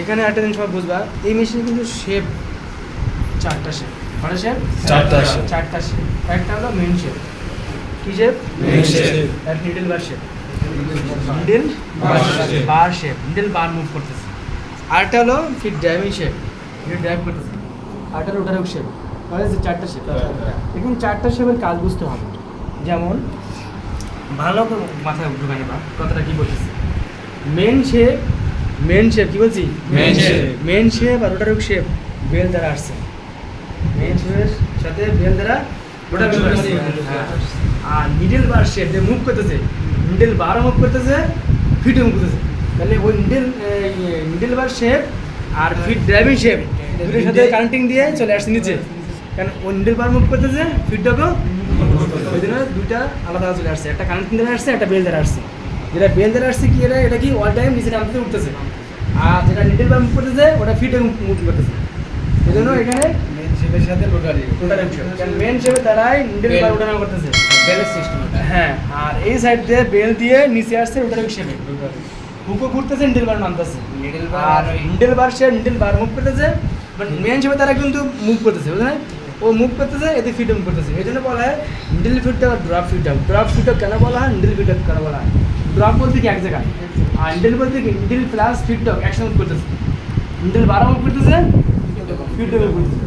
এখানে একটা জিনিস সব বুঝবা এই মেশিনে কিন্তু শেপ চারটা শেপ কটা শেপ চারটা shape। চারটা শেপ একটা হলো মেন শেপ কি শেপ Main shape। আর needle bar shaft needle. Bar shaft needle bar move করতেছে। আরেকটা হলো ফিট ড্রাইভিং শেপ এটা ড্রাইভ করতেছে। আরেকটা রোটারক শেপ তাহলে যে চারটা শেপ এখন চারটা শেপের কাজ বুঝতে হবে। যেমন ভালো করে মাথায় ঢুকে নেবা। কথাটা কি বলতেছি? মেন শেপ মেন শেপ কি বলছি? মেন শেপ মেন শেপ আর রোটারক শেপ বেল দ্বারা আসছে। মেন শেপের সাথে বেল দ্বারা রোটারক আসছে। হ্যাঁ। আর মিডল বার শেপ যে মুভ করতেছে মিডল বারও মুভ করতেছে ফিটও মুভ করতেছে। তাহলে ওই নিডল মিডল বার শেপ আর ফিট ড্রাইভিং শেপ দুটোর সাথে কানেক্টিং দিয়ে চলে আসছে নিচে। কারণ ওই মিডল বার মুভ করতেছে ফিটটাকেও ওই জন্য দুইটা আলাদা চলে আসছে। একটা কানেক্টিং দ্বারা আসছে একটা বেল দ্বারা আসছে। যেটা বেল দ্বারা আসছে কি এটা এটা কি অল টাইম নিচে নামতে উঠতেছে। আর যেটা নিডল বার মুভ করতেছে ওটা ফিটে মুভ করতেছে। এই জন্য এখানে মেন শেপের সাথে মেন নিডল বার করতেছে। ব্যালেন্স সিস্টেম হ্যাঁ আর এই সাইড দিয়ে বেল দিয়ে নিচে আসছে রোটারি শেপে হুকো ঘুরতেছে নিডল বার নামতেছে। আর- needle bar needle bar move করতেছে বাট মেন শেপে তারা কিন্তু মুভ করতেছে বুঝলেন ও মুভ করতেছে এতে ফিট মুভ করতেছে। এই জন্য বলা হয় নিডল ফিট আর ড্রপ ফিট ড্রপ ফিট কেন বলা হয়? নিডল ফিট কেন বলা হয়? ড্রপ বলতে কি এক জায়গায়? আর নিডল বলতে কি নিডল প্লাস একসাথে মুভ করতেছে। নিডল বারো মুভ করতেছে মুভ করতেছে।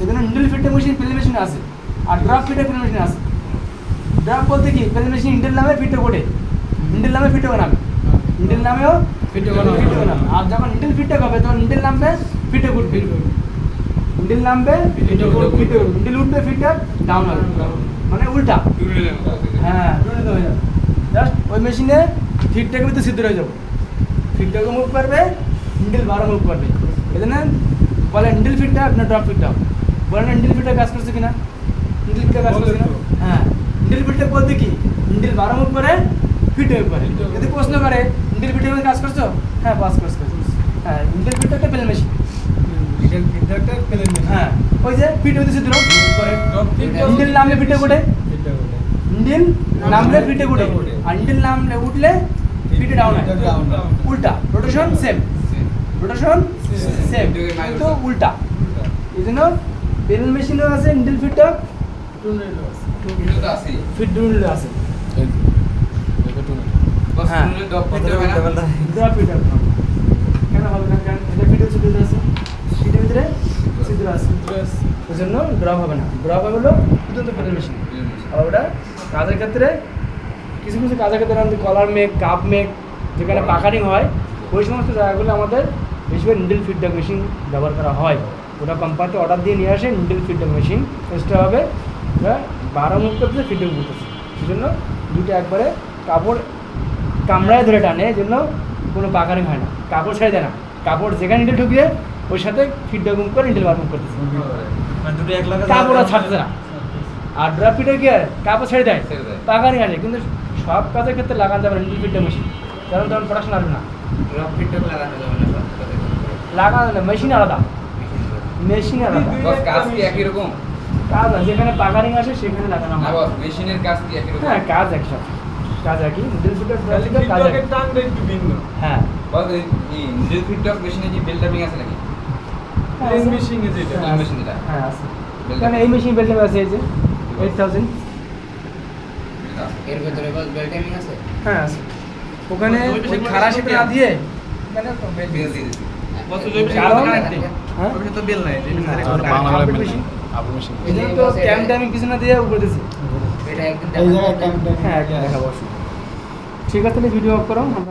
এই জন্য নিডল ফিট মেশিন পেলে মেশিন আছে আর ড্রপ ফিট পেলে মেশিন আছে। ড্রপ বলতে কি পেলে মেশিন ইন্ডেল নামে ফিটে ওঠে ইন্ডেল নামে ফিটে নামে। ইন্ডেল নামেও বানাবে। নামে। আর যখন ইন্ডেল ফিটে হবে তখন ইন্ডেল নামবে ফিটে উঠবে। ইন্ডেল নামবে ইন্ডেল উঠবে। ফিটে ডাউন হবে মানে উল্টা। হ্যাঁ উল্টো হয়ে যাবে। জাস্ট ওই মেশিনে ফিটটাকে তো সিদ্ধ হয়ে যাবে। ফিটটাকে মুভ করবে ইন্ডেল বারো মুভ করবে। এই জন্য বলে ইন্ডেল ফিটটা না ড্রপ ফিটটা বলে না ইন্ডেল ফিটটা কাজ করছে কিনা? ইন্ডেল ফিটটা কাজ করছে কিনা? হ্যাঁ ইন্ডেল ফিটটা বলতে কি? ইন্ডেল বারো মুভ করে ফিট মুভ করে। যদি প্রশ্ন করে ইন্ডেল ফিটের মধ্যে কাজ করছ? হ্যাঁ পাস করছ হ্যাঁ ইন্ডেল ফিটটা একটা পেলে মেশিন মিডল ফিডারটা পেলেন হ্যাঁ ওই যে ফিট হইতে সিদ্ধ ড্রপ ইন্ডেল নামলে ফিটে কোটে ইন্ডিয়ান নামলে ফিটে উঠে। ইন্ডিয়ান নামলে উঠলে ফিটে ডাউন ফিটে down হয়। উল্টা। রোটেশন সেম রোটেশন সেম কিন্তু উল্টা। এই জন্য পেন মেশিনও আছে ইন্ডিল ফিটটা ফিট ডুল আছে। হ্যাঁ। ড্রপ ফিট কেন হবে না? কারণ এটা ছিদ্র আছে। ফিটের ভিতরে ছিদ্র আছে। ওই জন্য ড্রপ হবে না। ড্রপ হবে হলো দুটো পেন মেশিন আর ওটা কাজের ক্ষেত্রে কিছু কিছু কাজের ক্ষেত্রে আমাদের কলার মেক কাপ মেক যেখানে পাকারিং হয় ওই সমস্ত জায়গাগুলো আমাদের বেশিরভাগ নিডল ফিডব্যাক মেশিন ব্যবহার করা হয়। ওটা কোম্পানিতে অর্ডার দিয়ে নিয়ে আসে নিডল ফিডব্যাক মেশিন এক্সট্রা হবে ওরা বারো মুখ করতেছে ফিডব্যাক করতেছে সেই জন্য দুটো একবারে কাপড় কামড়ায় ধরে টানে এই জন্য কোনো পাকারিং হয় না। কাপড় ছেড়ে দেয় না। কাপড় যেখানে নিডল ঢুকিয়ে ওর সাথে ফিডব্যাক মুখ করে নিডল বার মুখ করতেছে। কাপড় আর না। আর ড্রপ ফিটে কি হয় কাপড় ছেড়ে দেয়। পাকানি আছে কিন্তু সব কাজের ক্ষেত্রে লাগান যাবে না ফিটটা মেশিন কারণ তখন প্রোডাকশন আসবে না। লাগানো না মেশিন আলাদা। মেশিন আলাদা। কাজ কি একই রকম? কাজ আছে যেখানে পাকারিং আসে সেখানে লাগানো না হয়। মেশিনের কাজ কি একই রকম? হ্যাঁ কাজ একসাথে কাজ একই নিডল ফিটার ড্রপ কাজ একই। হ্যাঁ। বস এই এই নিডল মেশিনে কি বেল ট্যাপিং আছে নাকি? হ্যাঁ, machine এ যেটা। হ্যাঁ, machine যেটা। হ্যাঁ আছে। কারণ এই মেশিন বেল্টে আছে এই যে। এইট থাউজেন্ড এর ভেতরে বস বেল টাইমিং আছে? হ্যাঁ। আছে ওখানে ওই তো না দিয়ে এখানে তো বেল বেল দিয়ে। দিছি কারণ হ্যাঁ তো বেল নাই আর বাংলা বলে মেশিন এই জন্য তো ক্যাম্প টাইমিং কিছু না দিয়ে উপরে এটা দেখাবো। ক্যাম্প হ্যাঁ দেখাবো। ঠিক আছে তাহলে ভিডিও অফ করো।